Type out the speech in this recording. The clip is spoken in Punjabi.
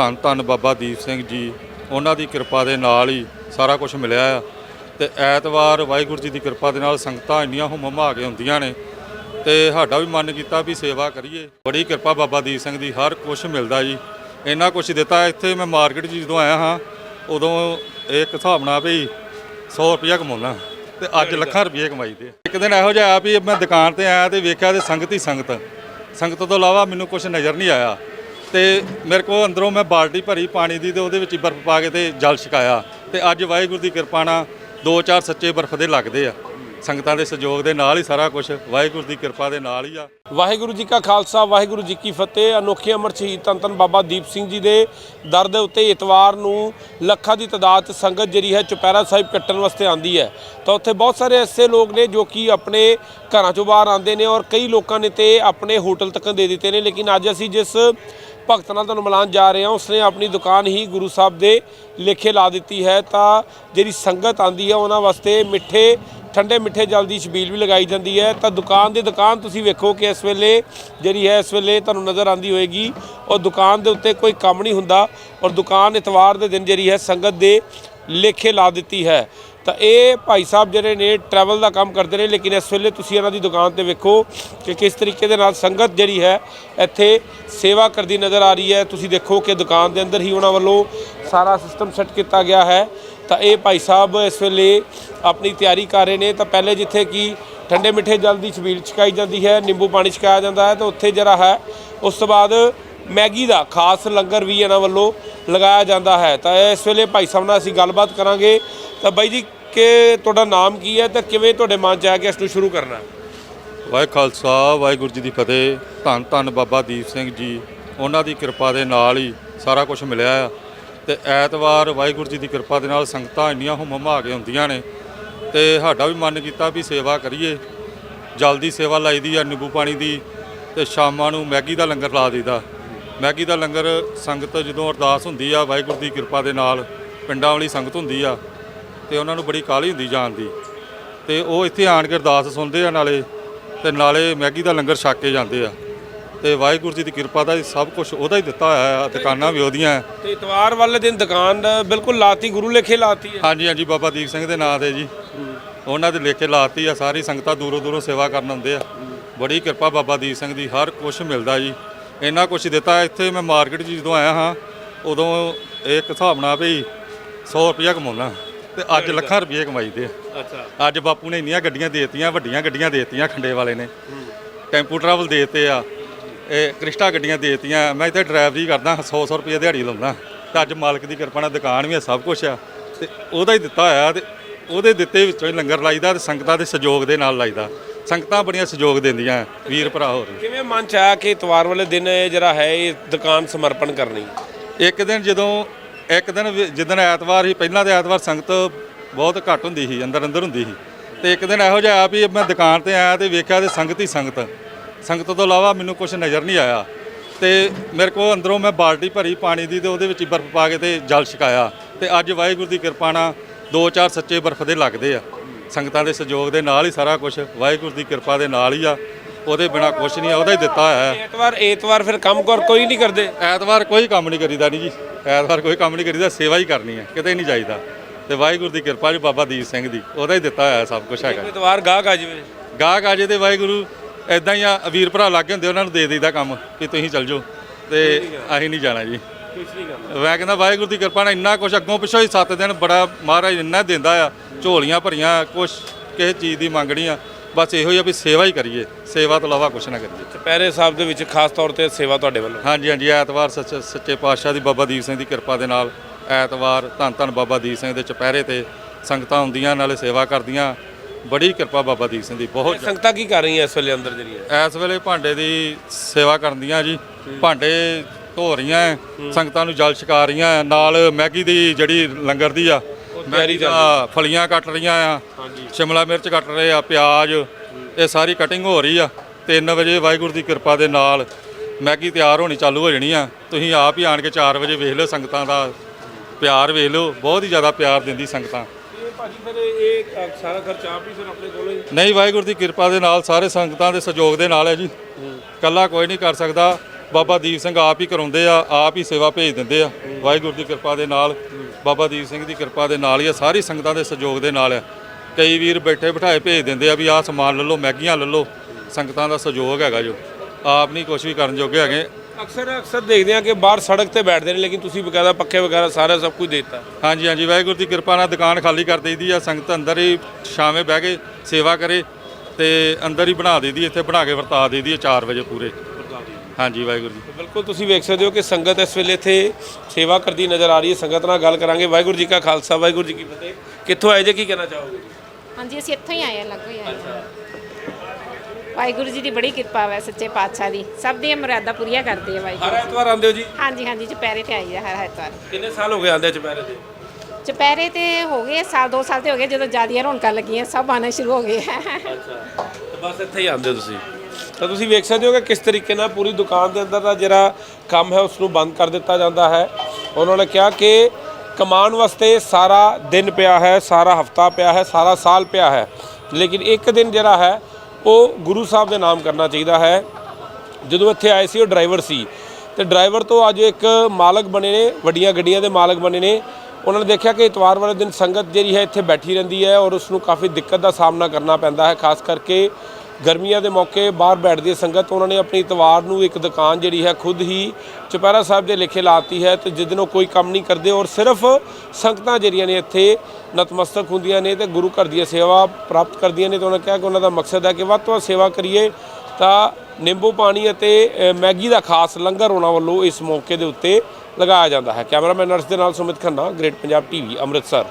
ਧੰਨ ਧੰਨ ਬਾਬਾ ਦੀਪ ਸਿੰਘ ਜੀ, ਉਹਨਾਂ ਦੀ ਕਿਰਪਾ ਦੇ ਨਾਲ ਹੀ ਸਾਰਾ ਕੁਝ ਮਿਲਿਆ ਆ। ਤੇ ਐਤਵਾਰ ਵਾਹਿਗੁਰੂ ਜੀ ਦੀ ਕਿਰਪਾ ਦੇ ਨਾਲ ਸੰਗਤਾਂ ਇੰਨੀਆਂ ਹੁਮਮ ਆ ਕੇ ਹੁੰਦੀਆਂ ਨੇ। ਤੇ ਸਾਡਾ ਵੀ ਮਨ ਕੀਤਾ ਵੀ ਸੇਵਾ ਕਰੀਏ। ਬੜੀ ਕਿਰਪਾ ਬਾਬਾ ਦੀਪ ਸਿੰਘ ਦੀ, ਹਰ ਕੁਝ ਮਿਲਦਾ ਜੀ। ਇੰਨਾ ਕੁਝ ਦਿੱਤਾ, ਇੱਥੇ ਮੈਂ ਮਾਰਕੀਟ 'ਚ ਜਦੋਂ ਆਇਆ ਹਾਂ, ਉਦੋਂ ਇੱਕ ਹਿਸਾਬ ਨਾਲ ਵੀ 100 ਰੁਪਇਆ ਕਮਾਉਣਾ ਤੇ ਅੱਜ ਲੱਖਾਂ ਰੁਪਏ ਕਮਾਈ ਦੇ ਇੱਕ ਦਿਨ ਇਹੋ ਜਿਹਾ ਆ ਵੀ ਮੈਂ ਦੁਕਾਨ ਤੇ ਆਇਆ ਤੇ ਵੇਖਿਆ ਤੇ ਸੰਗਤ ਹੀ ਸੰਗਤ। ਸੰਗਤ ਤੋਂ ਇਲਾਵਾ ਮੈਨੂੰ ਕੁਝ ਨਜ਼ਰ ਨਹੀਂ ਆਇਆ। ਤੇ ਮੇਰੇ ਕੋਲ ਅੰਦਰੋਂ ਮੈਂ ਬਾਲਟੀ ਭਰੀ ਪਾਣੀ ਦੀ ਤੇ ਉਹਦੇ ਵਿੱਚ ਬਰਫ਼ ਪਾ ਕੇ ਤੇ ਜਲ ਛਕਾਇਆ। ਤੇ ਅੱਜ ਵਾਹਿਗੁਰੂ ਦੀ ਕਿਰਪਾ ਨਾਲ ਦੋ ਚਾਰ ਸੱਚੇ ਬਰਫ਼ ਦੇ ਲੱਗਦੇ ਆ। ਸੰਗਤਾਂ ਦੇ ਸਹਿਯੋਗ ਦੇ ਨਾਲ ਹੀ ਸਾਰਾ ਕੁਝ ਵਾਹਿਗੁਰੂ ਦੀ ਕਿਰਪਾ ਦੇ ਨਾਲ ਹੀ ਆ। ਵਾਹਿਗੁਰੂ ਜੀ ਕਾ ਖਾਲਸਾ, ਵਾਹਿਗੁਰੂ ਜੀ ਕੀ ਫਤਿਹ। ਅਨੋਖੀ ਅਮਰ ਸ਼ਹੀਦ ਧੰਨ ਬਾਬਾ ਦੀਪ ਸਿੰਘ ਜੀ ਦੇ ਦਰ ਦੇ ਉੱਤੇ ਇਤਵਾਰ ਨੂੰ ਲੱਖਾਂ ਦੀ ਤਾਦਾਦ 'ਚ ਸੰਗਤ ਜਿਹੜੀ ਹੈ ਚੁਪਹਿਰਾ ਸਾਹਿਬ ਕੱਟਣ ਵਾਸਤੇ ਆਂਦੀ ਹੈ। ਤਾਂ ਉੱਥੇ ਬਹੁਤ ਸਾਰੇ ਐਸੇ ਲੋਕ ਨੇ ਜੋ ਕਿ ਆਪਣੇ ਘਰਾਂ ਚੋਂ ਬਾਹਰ ਆਉਂਦੇ ਨੇ ਔਰ ਕਈ ਲੋਕਾਂ ਨੇ ਤੇ ਆਪਣੇ ਹੋਟਲ ਤੱਕ ਦੇ ਦਿੱਤੇ ਨੇ। ਲੇਕਿਨ ਅੱਜ ਅਸੀਂ ਜਿਸ ਭਗਤ ਨਾਲ ਤੁਹਾਨੂੰ ਮਿਲਾਉਣ ਜਾ ਰਹੇ ਹਾਂ। ਉਸਨੇ ਆਪਣੀ ਦੁਕਾਨ ਹੀ ਗੁਰੂ ਸਾਹਿਬ ਦੇ ਲੇਖੇ ਲਾ ਦਿੱਤੀ ਹੈ। ਤਾਂ ਜਿਹੜੀ ਸੰਗਤ ਆਂਦੀ ਹੈ, ਉਹਨਾਂ ਵਾਸਤੇ ਮਿੱਠੇ, ਠੰਡੇ ਮਿੱਠੇ ਜਲ ਦੀ ਛਬੀਲ ਵੀ ਲਗਾਈ ਜਾਂਦੀ ਹੈ। ਤਾਂ ਦੁਕਾਨ ਦੀ ਦੁਕਾਨ ਤੁਸੀਂ ਵੇਖੋ ਕਿ ਇਸ ਵੇਲੇ ਜਿਹੜੀ ਹੈ, ਇਸ ਵੇਲੇ ਤੁਹਾਨੂੰ ਨਜ਼ਰ ਆਂਦੀ ਹੋਏਗੀ। ਔਰ ਦੁਕਾਨ ਦੇ ਉੱਤੇ ਕੋਈ ਕੰਮ ਨਹੀਂ ਹੁੰਦਾ। ਔਰ ਦੁਕਾਨ ਇਤਵਾਰ ਦੇ ਦਿਨ ਜਿਹੜੀ ਹੈ, ਸੰਗਤ ਦੇ ਲੇਖੇ ਲਾ ਦਿੱਤੀ ਹੈ। ਤਾਂ ਇਹ ਭਾਈ ਸਾਹਿਬ ਜਿਹੜੇ ਨੇ ਟਰੈਵਲ ਦਾ ਕੰਮ ਕਰਦੇ ਨੇ, ਲੇਕਿਨ ਇਸ ਵੇਲੇ ਤੁਸੀਂ ਇਹਨਾਂ ਦੀ ਦੁਕਾਨ ਤੇ ਵੇਖੋ ਕਿ ਕਿਸ ਤਰੀਕੇ ਦੇ ਨਾਲ ਸੰਗਤ ਜਿਹੜੀ ਹੈ ਇੱਥੇ ਸੇਵਾ ਕਰਦੀ ਨਜ਼ਰ ਆ ਰਹੀ ਹੈ। ਤੁਸੀਂ ਦੇਖੋ ਕਿ ਦੁਕਾਨ ਦੇ ਅੰਦਰ ਹੀ ਉਹਨਾਂ ਵੱਲੋਂ ਸਾਰਾ ਸਿਸਟਮ ਸੈੱਟ ਕੀਤਾ ਗਿਆ ਹੈ। ਤਾਂ ਇਹ ਭਾਈ ਸਾਹਿਬ ਇਸ ਵੇਲੇ ਆਪਣੀ ਤਿਆਰੀ ਕਰ ਰਹੇ ਨੇ। ਤਾਂ ਪਹਿਲੇ ਜਿੱਥੇ ਕਿ ਠੰਡੇ ਮਿੱਠੇ ਜਲ ਦੀ ਛਬੀਲ ਛਕਾਈ ਜਾਂਦੀ ਹੈ, ਨਿੰਬੂ ਪਾਣੀ ਛਕਾਇਆ ਜਾਂਦਾ ਹੈ। ਤਾਂ ਉੱਥੇ ਜਿਹੜਾ ਹੈ, ਉਸ ਤੋਂ ਬਾਅਦ ਮੈਗੀ ਦਾ ਖਾਸ ਲੰਗਰ ਵੀ ਇਹਨਾਂ ਵੱਲੋਂ ਲਗਾਇਆ ਜਾਂਦਾ ਹੈ। ਤਾਂ ਇਸ ਵੇਲੇ ਭਾਈ ਸਾਹਿਬ ਨਾਲ ਅਸੀਂ ਗੱਲਬਾਤ ਕਰਾਂਗੇ। ਤਾਂ ਬਾਈ ਜੀ, ਕਿ ਤੁਹਾਡਾ ਨਾਮ ਕੀ ਹੈ ਤੇ ਕਿਵੇਂ ਤੁਹਾਡੇ ਮਨ ਚ ਆ ਕਿ ਇਸ ਨੂੰ ਸ਼ੁਰੂ ਕਰਨਾ? ਵਾਹਿ ਖਾਲਸਾ ਵਾਹਿਗੁਰੂ ਜੀ ਦੀ ਫਤਿਹ। ਧੰਨ ਧੰਨ ਬਾਬਾ ਦੀਪ ਸਿੰਘ ਜੀ। ਉਹਨਾਂ ਦੀ ਕਿਰਪਾ ਦੇ ਨਾਲ ਹੀ ਸਾਰਾ ਕੁਝ ਮਿਲਿਆ ਆ। ਤੇ ਐਤਵਾਰ ਵਾਹਿਗੁਰੂ ਜੀ ਦੀ ਕਿਰਪਾ ਦੇ ਨਾਲ ਸੰਗਤਾਂ ਇੰਨੀਆਂ ਹੁਮਮ ਆ ਕੇ ਹੁੰਦੀਆਂ ਨੇ। ਤੇ ਸਾਡਾ ਵੀ ਮਨ ਕੀਤਾ ਵੀ ਸੇਵਾ ਕਰੀਏ। ਜਲਦੀ ਸੇਵਾ ਲਾਈ ਦੀ ਆ ਨਿੰਬੂ ਪਾਣੀ ਦੀ। ਤੇ ਸ਼ਾਮਾਂ ਨੂੰ ਮੈਗੀ ਦਾ ਲੰਗਰ ਲਾ ਦਈਦਾ। ਮੈਗੀ ਦਾ ਲੰਗਰ ਸੰਗਤ ਜਦੋਂ ਅਰਦਾਸ ਹੁੰਦੀ ਆ ਵਾਹਿਗੁਰੂ ਦੀ ਕਿਰਪਾ ਦੇ ਨਾਲ ਪਿੰਡਾਂ ਵਾਲੀ ਸੰਗਤ ਹੁੰਦੀ ਆ। ਤੇ ਉਹਨਾਂ ਨੂੰ ਬੜੀ ਕਾਹਲੀ ਹੁੰਦੀ ਜਾਣ ਦੀ। ਤੇ ਉਹ ਇੱਥੇ ਆਣ ਕੇ ਅਰਦਾਸ ਸੁਣਦੇ ਆ ਨਾਲੇ ਤੇ ਨਾਲੇ ਮੈਗੀ ਦਾ ਲੰਗਰ ਛਕ ਕੇ ਜਾਂਦੇ ਆ। ਤੇ ਵਾਹਿਗੁਰੂ ਜੀ ਦੀ ਕਿਰਪਾ ਦਾ ਸਭ ਕੁਝ ਉਹਦਾ ਹੀ ਦਿੱਤਾ ਹੋਇਆ ਆ ਦੁਕਾਨਾਂ ਵੀ ਉਹਦੀਆਂ। ਤੇ ਇਤਵਾਰ ਵਾਲੇ ਦਿਨ ਦੁਕਾਨ ਬਿਲਕੁਲ ਲਾਤੀ ਗੁਰੂ ਲੇਖੇ ਲਾਤੀ ਹੈ। ਹਾਂਜੀ ਹਾਂਜੀ ਬਾਬਾ ਦੀਪ ਸਿੰਘ ਦੇ ਨਾਂ ਤੇ ਜੀ। ਉਹਨਾਂ ਦੇ ਲੇਖੇ ਲਾਤੀ ਆ ਸਾਰੀ ਸੰਗਤਾਂ ਦੂਰੋਂ ਦੂਰੋਂ ਸੇਵਾ ਕਰਨ ਆਉਂਦੇ ਆ। ਬੜੀ ਕਿਰਪਾ ਬਾਬਾ ਦੀਪ ਸਿੰਘ ਦੀ ਹਰ ਕੁਝ ਮਿਲਦਾ ਜੀ। ਇੰਨਾ ਕੁਝ ਦਿੱਤਾ ਇੱਥੇ ਮੈਂ ਮਾਰਕੀਟ 'ਚ ਜਦੋਂ ਆਇਆ ਹਾਂ ਉਦੋਂ ਇੱਕ ਹਿਸਾਬ ਨਾਲ ਵੀ 100 ਰੁਪਇਆ ਕਮਾਉਣਾ ਤੇ ਅੱਜ ਲੱਖਾਂ ਰੁਪਏ ਕਮਾਈ ਦੇ ਆ। ਅੱਛਾ। ਅੱਜ ਬਾਪੂ ਨੇ ਇੰਨੀਆਂ ਗੱਡੀਆਂ ਦੇਤੀਆਂ ਵੱਡੀਆਂ ਗੱਡੀਆਂ ਦੇਤੀਆਂ ਖੰਡੇ ਵਾਲੇ ਨੇ। ਟੈਂਪੂ ਟਰੈਵਲ ਦੇਤੇ ਆ ਇਹ ਕ੍ਰਿਸਟਾ ਗੱਡੀਆਂ ਦੇਤੀਆਂ। ਮੈਂ ਇੱਥੇ ਡਰਾਈਵਰੀ ਕਰਦਾ 100 100 ਰੁਪਏ ਦਿਹਾੜੀ ਲਾਉਂਦਾ। ਤੇ ਅੱਜ ਮਾਲਕ ਦੀ ਕਿਰਪਾ ਨਾਲ ਦੁਕਾਨ ਵੀ ਆ ਸਭ ਕੁਝ ਆ। ਤੇ ਉਹਦਾ ਹੀ ਦਿੱਤਾ ਹੋਇਆ ਤੇ ਉਹਦੇ ਦਿੱਤੇ ਵਿੱਚੋਂ ਹੀ ਲੰਗਰ ਲਾਈਦਾ ਤੇ ਸੰਗਤਾਂ ਦੇ ਸਹਿਯੋਗ ਦੇ ਨਾਲ ਲਾਈਦਾ। ਸੰਗਤਾਂ ਬੜੀਆਂ ਸਹਿਯੋਗ ਦਿੰਦੀਆਂ ਵੀਰ ਭਰਾ ਹੋਰ। ਕਿਵੇਂ ਮਨ ਚ ਆਇਆ ਕਿ ਇਤਵਾਰ ਵਾਲੇ ਦਿਨ ਜਿਹੜਾ ਹੈ ਇਹ ਦੁਕਾਨ ਸਮਰਪਣ ਕਰਨੀ? ਇੱਕ ਦਿਨ ਜਦੋਂ ਇੱਕ ਦਿਨ ਵੀ- ਜਿੱਦਣ ਐਤਵਾਰ ਸੀ, ਪਹਿਲਾਂ ਤੇ ਐਤਵਾਰ ਸੰਗਤ ਬਹੁਤ ਘੱਟ ਹੁੰਦੀ ਸੀ, ਅੰਦਰ ਅੰਦਰ ਹੁੰਦੀ ਸੀ। ਤੇ ਇੱਕ ਦਿਨ ਇਹੋ ਜਿਹਾ ਆ ਵੀ ਮੈਂ ਦੁਕਾਨ ਤੇ ਆਇਆ ਤੇ ਵੇਖਿਆ ਤੇ ਸੰਗਤ ਹੀ ਸੰਗਤ। ਸੰਗਤ ਤੋਂ ਇਲਾਵਾ ਮੈਨੂੰ ਕੁਝ ਨਜ਼ਰ ਨਹੀਂ ਆਇਆ। ਤੇ ਮੇਰੇ ਕੋਲ ਅੰਦਰੋਂ ਮੈਂ ਬਾਲਟੀ ਭਰੀ ਪਾਣੀ ਦੀ ਤੇ ਉਹਦੇ ਵਿੱਚ ਹੀ ਬਰਫ਼ ਪਾ ਕੇ ਤੇ ਜਲ ਛਕਾਇਆ। ਤੇ ਅੱਜ ਵਾਹਿਗੁਰੂ ਦੀ ਕਿਰਪਾ ਨਾਲ ਦੋ ਚਾਰ ਸੱਚੇ ਬਰਫ਼ ਦੇ ਲੱਗਦੇ ਆ। ਸੰਗਤਾਂ ਦੇ ਸਹਿਯੋਗ ਦੇ ਨਾਲ ਹੀ ਸਾਰਾ ਕੁਝ ਵਾਹਿਗੁਰੂ ਦੀ ਕਿਰਪਾ ਦੇ ਨਾਲ ਹੀ ਆ। ਉਹਦੇ ਬਿਨਾ ਕੁਝ ਨਹੀਂ ਆ ਉਹਦਾ ਹੀ ਦਿੱਤਾ ਹੋਇਆ ਹੈ। ਐਤਵਾਰ ਐਤਵਾਰ ਫਿਰ ਕੰਮ ਕਰ ਕੋਈ ਨਹੀਂ ਕਰਦੇ। ਐਤਵਾਰ ਕੋਈ ਕੰਮ ਨਹੀਂ ਕਰੀਦਾ ਨਹੀਂ ਜੀ। ਐਤਵਾਰ ਕੋਈ ਕੰਮ ਨਹੀਂ ਕਰੀਦਾ ਸੇਵਾ ਹੀ ਕਰਨੀ ਹੈ ਕਿਤੇ ਨਹੀਂ ਜਾਈਦਾ। ਤੇ ਵਾਹਿਗੁਰੂ ਦੀ ਕਿਰਪਾ ਜੀ ਬਾਬਾ ਦੀਪ ਸਿੰਘ ਦੀ ਉਹਦਾ ਹੀ ਦਿੱਤਾ ਹੋਇਆ ਸਭ ਕੁਝ ਹੈਗਾ। ਇਤਵਾਰ ਗਾਹਕ ਆ ਜਾਵੇ। ਗਾਹਕ ਆਜੇ ਤੇ ਵਾਹਿਗੁਰੂ ਐਦਾਂ ਹੀ ਆ ਵੀਰ ਭਰਾ ਲੱਗੇ ਹੁੰਦੇ ਉਹਨਾਂ ਨੂੰ ਦੇ ਦੇਈਦਾ ਕੰਮ ਵੀ ਤੁਸੀਂ ਚੱਲ ਜਾਓ। ਤੇ ਅਸੀਂ ਨਹੀਂ ਜਾਣਾ ਜੀ। ਕੁਝ ਨਹੀਂ ਕਰਨਾ। ਮੈਂ ਕਹਿੰਦਾ ਵਾਹਿਗੁਰੂ ਦੀ ਕਿਰਪਾ ਨਾਲ ਇੰਨਾ ਕੁਝ ਅੱਗੋਂ ਪਿੱਛੋਂ ਹੀ 7 ਦਿਨ ਬੜਾ ਮਹਾਰਾਜ ਇੰਨਾ ਦਿੰਦਾ ਆ ਝੋਲੀਆਂ ਭਰੀਆਂ ਕੁਝ ਕਿਸੇ ਚੀਜ਼ ਦੀ ਮੰਗਣੀ ਆ ਬਸ ਇਹੋ ਹੀ ਆ ਵੀ ਸੇਵਾ ਹੀ ਕਰੀਏ ਸੇਵਾ ਤੋਂ ਇਲਾਵਾ ਕੁਝ ਨਾ ਕਰੀਏ। ਚੁਪਹਿਰੇ ਸਾਹਿਬ ਦੇ ਵਿੱਚ ਖਾਸ ਤੌਰ ਤੇ ਸੇਵਾ ਤੁਹਾਡੇ ਵੱਲੋਂ? ਹਾਂਜੀ ਹਾਂਜੀ ਐਤਵਾਰ ਸੱਚ ਸੱਚੇ ਪਾਤਸ਼ਾਹ ਦੀ ਬਾਬਾ ਦੀਪ ਸਿੰਘ ਦੀ ਕਿਰਪਾ ਦੇ ਨਾਲ ਐਤਵਾਰ ਧੰਨ ਧੰਨ ਬਾਬਾ ਦੀਪ ਸਿੰਘ ਦੇ ਚੁਪਹਿਰੇ ਤੇ ਸੰਗਤਾਂ ਹੁੰਦੀਆਂ ਨਾਲੇ ਸੇਵਾ ਕਰਦੀਆਂ। ਬੜੀ ਕਿਰਪਾ ਬਾਬਾ ਦੀਪ ਸਿੰਘ ਦੀ ਬਹੁਤ ਸੰਗਤਾਂ ਕੀ ਕਰ ਰਹੀਆਂ ਇਸ ਵੇਲੇ ਅੰਦਰ ਜਿਹੜੀਆਂ? ਇਸ ਵੇਲੇ ਭਾਂਡੇ ਦੀ ਸੇਵਾ ਕਰਦੀਆਂ ਜੀ ਭਾਂਡੇ ਧੋ ਰਹੀਆਂ ਹੈ, ਸੰਗਤਾਂ ਨੂੰ ਜਲ ਛਕਾ ਰਹੀਆਂ ਹੈ, ਨਾਲ ਮੈਗੀ ਦੀ ਜਿਹੜੀ ਲੰਗਰ ਦੀ ਆ ਤਿਆਰੀ ਮੈਗੀ ਦਾ ਫਲੀਆਂ ਕੱਟ ਰਹੀਆਂ ਆ ਹਾਂਜੀ। ਸ਼ਿਮਲਾ ਮਿਰਚ ਕੱਟ ਰਹੇ ਆ ਪਿਆਜ਼ ਇਹ ਸਾਰੀ ਕਟਿੰਗ ਹੋ ਰਹੀ ਆ। 3 ਵਜੇ ਵਾਹਿਗੁਰੂ ਦੀ ਕਿਰਪਾ ਦੇ ਨਾਲ ਮੈਗੀ ਤਿਆਰ ਹੋਣੀ ਚਾਲੂ ਹੋ ਜਾਣੀ ਆ। ਤੁਸੀਂ ਆਪ ਹੀ ਆਣ ਕੇ 4 ਵਜੇ ਵੇਖ ਲਿਓ ਸੰਗਤਾਂ ਦਾ ਪਿਆਰ ਵੇਖ ਲਓ। ਬਹੁਤ ਹੀ ਜ਼ਿਆਦਾ ਪਿਆਰ ਦਿੰਦੀ ਸੰਗਤਾਂ। ਇਹ ਭਾਜੀ ਫਿਰ ਇਹ ਸਾਰਾ ਖਰਚਾ ਆਪ ਹੀ ਫਿਰ ਆਪਣੇ ਕੋਲੋਂ? ਹੀ ਨਹੀਂ ਵਾਹਿਗੁਰੂ ਦੀ ਕਿਰਪਾ ਦੇ ਨਾਲ ਸਾਰੇ ਸੰਗਤਾਂ ਦੇ ਸਹਿਯੋਗ ਦੇ ਨਾਲ ਹੈ ਜੀ। ਕੱਲਾ ਕੋਈ ਨਹੀਂ ਕਰ ਸਕਦਾ। ਬਾਬਾ ਦੀਪ ਸਿੰਘ ਆਪ ਹੀ ਕਰਾਉਂਦੇ ਆ ਆਪ ਹੀ ਸੇਵਾ ਭੇਜ ਦਿੰਦੇ ਆ। ਵਾਹਿਗੁਰੂ ਦੀ ਕਿਰਪਾ ਦੇ ਨਾਲ ਬਾਬਾ ਦੀਪ ਸਿੰਘ ਦੀ ਕਿਰਪਾ ਦੇ ਨਾਲ ਹੀ ਆ ਸਾਰੀ ਸੰਗਤਾਂ ਦੇ ਸਹਿਯੋਗ ਦੇ ਨਾਲ ਆ। ਕਈ ਵੀਰ ਬੈਠੇ ਬਿਠਾਏ ਭੇਜ ਦਿੰਦੇ ਆ ਵੀ ਆਹ ਸਮਾਨ ਲੈ ਲਓ ਮੈਗੀਆਂ ਲੈ ਲਓ ਸੰਗਤਾਂ ਦਾ ਸਹਿਯੋਗ ਹੈਗਾ ਜੋ। ਆਪ ਨਹੀਂ ਕੁਝ ਵੀ ਕਰਨ ਜੋਗੇ ਹੈਗੇ। ਅਕਸਰ ਅਕਸਰ ਦੇਖਦੇ ਹਾਂ ਕਿ ਬਾਹਰ ਸੜਕ ਤੇ ਬੈਠਦੇ ਨੇ ਲੇਕਿਨ ਤੁਸੀਂ ਬਕਾਇਦਾ ਪੱਖੇ ਵਗੈਰਾ ਸਾਰਾ ਸਭ ਕੁਝ ਦਿੱਤਾ। ਹਾਂਜੀ ਹਾਂਜੀ ਵਾਹਿਗੁਰੂ ਦੀ ਕਿਰਪਾ ਨਾਲ ਦੁਕਾਨ ਖਾਲੀ ਕਰ ਦਈਦੀ ਆ ਸੰਗਤ ਅੰਦਰ ਹੀ ਛਾਵੇਂ ਬਹਿ ਕੇ ਸੇਵਾ ਕਰੇ ਤੇ ਅੰਦਰ ਹੀ ਬਣਾ ਦਈਦੀ ਇੱਥੇ ਬਣਾ ਕੇ ਵਰਤਾ ਦਈਦੀ ਆ 4 ਵਜੇ ਪੂਰੇ। ਹਾਂਜੀ ਵਾਹਿਗੁਰੂ ਜੀ। ਬਿਲਕੁਲ ਤੁਸੀਂ ਵੇਖ ਸਕਦੇ ਹੋ ਕਿ ਸੰਗਤ ਇਸ ਵੇਲੇ ਇੱਥੇ ਸੇਵਾ ਕਰਦੀ ਨਜ਼ਰ ਆ ਰਹੀ ਹੈ। ਸੰਗਤ ਨਾਲ ਗੱਲ ਕਰਾਂਗੇ। ਵਾਹਿਗੁਰੂ ਜੀ ਕਾ ਖਾਲਸਾ ਵਾਹਿਗੁਰੂ ਜੀ ਕੀ ਫਤਿਹ। ਕਿੱਥੋਂ ਆਏ ਜੇ? ਕੀ ਕਹਿਣਾ ਚਾਹੋਗੇ? ਹਾਂਜੀ ਅਸੀਂ ਇੱਥੋਂ ਹੀ ਆਏ ਹਾਂ ਲੱਗੋ ਹੀ ਆਏ ਹਾਂ। ਵਾਹਿਗੁਰੂ ਜੀ ਦੀ ਬੜੀ ਕਿਰਪਾ ਹੈ ਸੱਚੇ ਪਾਤਸ਼ਾਹ ਦੀ। ਸਭ ਦੀਆਂ ਮੁਰਾਦਾਂ ਪੂਰੀਆਂ ਕਰਦੇ ਆ ਹਰ ਵਾਹਿਗੁਰੂ ਐਤਵਾਰ ਆਉਂਦੇ ਹੋ ਜੀ? ਹਾਂਜੀ ਹਾਂਜੀ ਚੁਪਹਿਰੇ ਤੇ ਆਈ ਹਰ ਐਤਵਾਰ। ਕਿੰਨੇ ਸਾਲ ਹੋ ਗਏ ਆਂਦੇ ਚੁਪਹਿਰੇ ਤੇ? ਚੁਪਹਿਰੇ ਤੇ ਹੋ ਗਏ ਸਾਲ ਦੋ ਸਾਲ ਤੇ ਹੋ ਗਏ ਜਦੋਂ ਜਿਆਦੀਆਂ ਰੌਣਕਾਂ ਲੱਗੀਆਂ ਸਭ ਆਣਾ ਸ਼ੁਰੂ ਹੋ ਗਏ। ਅੱਛਾ। ਤੇ ਬਸ ਇੱਥੇ ਹੀ ਆਉਂਦੇ ਹੋ ਤੁਸੀਂ? ਤਾਂ ਤੁਸੀਂ ਵੇਖ ਸਕਦੇ ਹੋ ਕਿ ਕਿਸ ਤਰੀਕੇ ਨਾਲ ਪੂਰੀ ਦੁਕਾਨ ਦੇ ਅੰਦਰ ਦਾ ਜਿਹੜਾ ਕੰਮ ਹੈ ਉਸ ਨੂੰ ਬੰਦ ਕਰ ਦਿੱਤਾ ਜਾਂਦਾ ਹੈ। ਉਹਨਾਂ ਨੇ ਕਿਹਾ ਕਿ ਕਮਾਉਣ ਵਾਸਤੇ ਸਾਰਾ ਦਿਨ ਪਿਆ ਹੈ, ਸਾਰਾ ਹਫਤਾ ਪਿਆ ਹੈ, ਸਾਰਾ ਸਾਲ ਪਿਆ ਹੈ। ਲੇਕਿਨ ਇੱਕ ਦਿਨ ਜਿਹੜਾ ਹੈ, ਉਹ ਗੁਰੂ ਸਾਹਿਬ ਦੇ ਨਾਮ ਕਰਨਾ ਚਾਹੀਦਾ ਹੈ। ਜਦੋਂ ਇੱਥੇ ਆਏ ਸੀ, ਉਹ ਡਰਾਈਵਰ ਸੀ। ਤੇ ਡਰਾਈਵਰ ਤੋਂ ਅੱਜ ਇੱਕ ਮਾਲਕ ਬਣੇ ਨੇ, ਵੱਡੀਆਂ ਗੱਡੀਆਂ ਦੇ ਮਾਲਕ ਬਣੇ ਨੇ। ਉਹਨਾਂ ਨੇ ਦੇਖਿਆ ਕਿ ਇਤਵਾਰ ਵਾਲੇ ਦਿਨ ਸੰਗਤ ਜਿਹੜੀ ਹੈ, ਇੱਥੇ ਬੈਠੀ ਰਹਿੰਦੀ ਹੈ ਔਰ ਉਸ ਨੂੰ ਕਾਫੀ ਦਿੱਕਤ ਦਾ ਸਾਹਮਣਾ ਕਰਨਾ ਪੈਂਦਾ ਹੈ। ਖਾਸ ਕਰਕੇ ਗਰਮੀਆਂ ਦੇ ਮੌਕੇ ਬਾਹਰ ਬੈਠਦੀ ਹੈ ਸੰਗਤ, ਉਹਨਾਂ ਨੇ ਆਪਣੀ ਇਤਵਾਰ ਨੂੰ ਇੱਕ ਦੁਕਾਨ ਜਿਹੜੀ ਹੈ ਖੁਦ ਹੀ ਚੁਪਹਿਰਾ ਸਾਹਿਬ ਦੇ ਲਿਖੇ ਲਾਤੀ ਹੈ ਤੇ ਜਿਸ ਦਿਨ ਕੋਈ ਕੰਮ ਨਹੀਂ ਕਰਦੇ ਔਰ ਸਿਰਫ ਸੰਗਤਾਂ ਜਿਹੜੀਆਂ ਨੇ ਇੱਥੇ ਨਤਮਸਤਕ ਹੁੰਦੀਆਂ ਨੇ ਤੇ ਗੁਰੂ ਘਰ ਦੀ ਸੇਵਾ ਪ੍ਰਾਪਤ ਕਰਦੀਆਂ ਨੇ ਤੇ ਉਹਨਾਂ ਕਿਹਾ ਕਿ ਉਹਨਾਂ ਦਾ ਮਕਸਦ ਹੈ ਕਿ ਵੱਧ ਤੋਂ ਵੱਧ ਸੇਵਾ ਕਰੀਏ ਤਾਂ ਨਿੰਬੂ ਪਾਣੀ ਅਤੇ ਮੈਗੀ ਦਾ ਖਾਸ ਲੰਗਰ ਉਹਨਾਂ ਵੱਲੋਂ ਇਸ ਮੌਕੇ ਦੇ ਉੱਤੇ ਲਗਾਇਆ ਜਾਂਦਾ ਹੈ। ਕੈਮਰਾਮੈਨ ਨਰਸ ਦੇ ਨਾਲ ਸੁਮਿਤ ਖੰਨਾ, ਗ੍ਰੇਟ ਪੰਜਾਬ ਟੀਵੀ, ਅੰਮ੍ਰਿਤਸਰ।